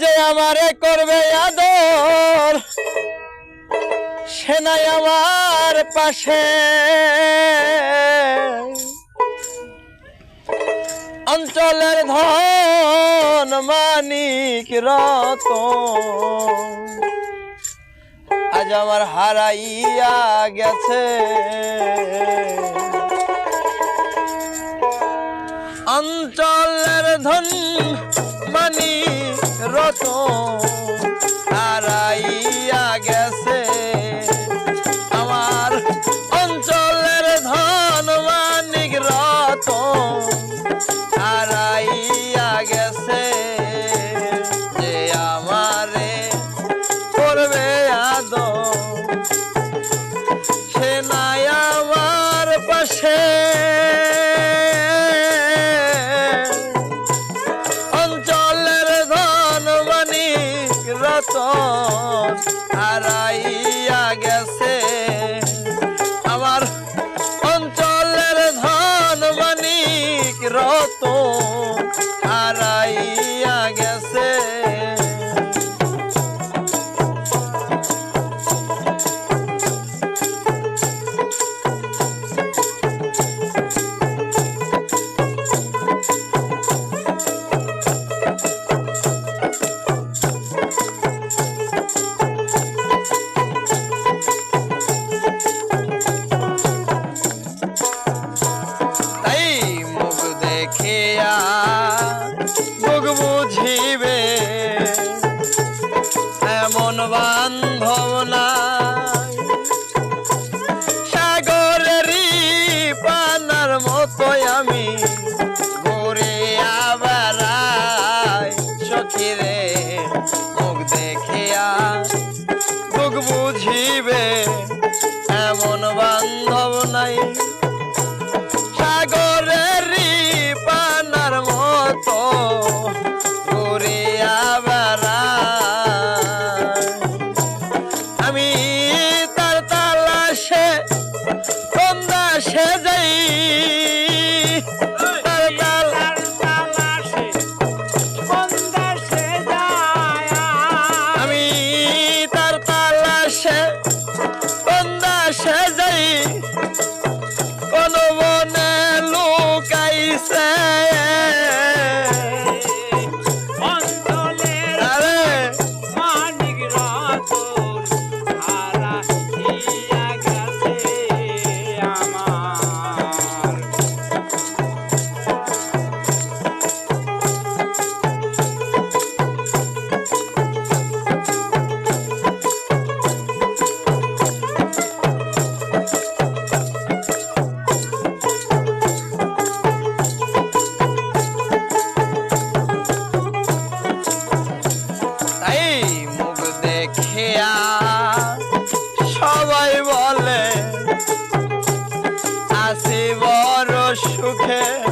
যে আমারে করবে আদর সেনাই আমার পাশে। অঞ্চলের ধন মানিক রত আজ আমার হারাইয়া গেছে। অঞ্চলের ধন মানিক রতন। দেখিয়া মুখ বুঝিবে। এমন বান্ধব না সাগরেরই পানার মতো আমি ঘুরে আবার সখিরে। মুখ দেখিয়া মুখ বুঝিবে, এমন বান্ধব নাই। দিছে। আছি বড় সুখে।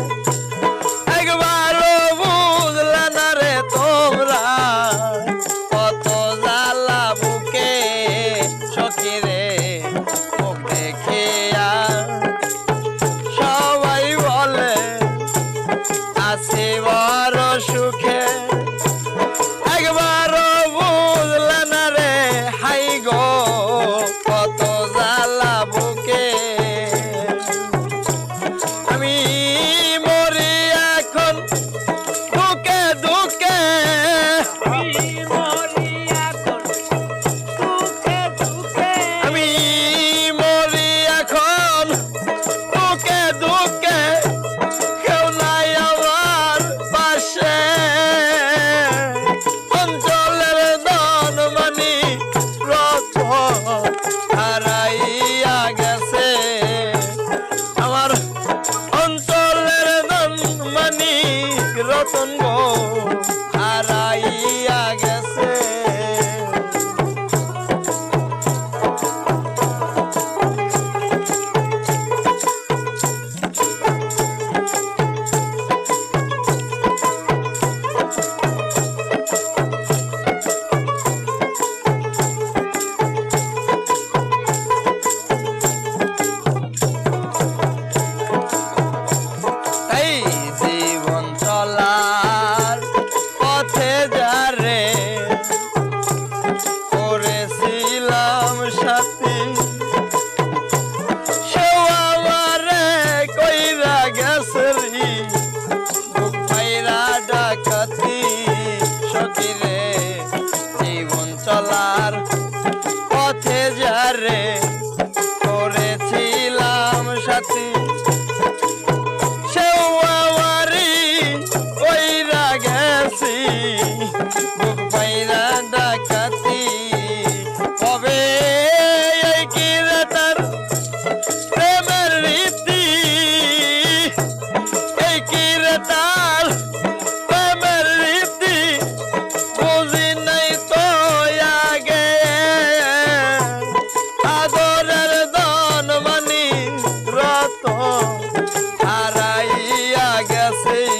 get up and go. Say.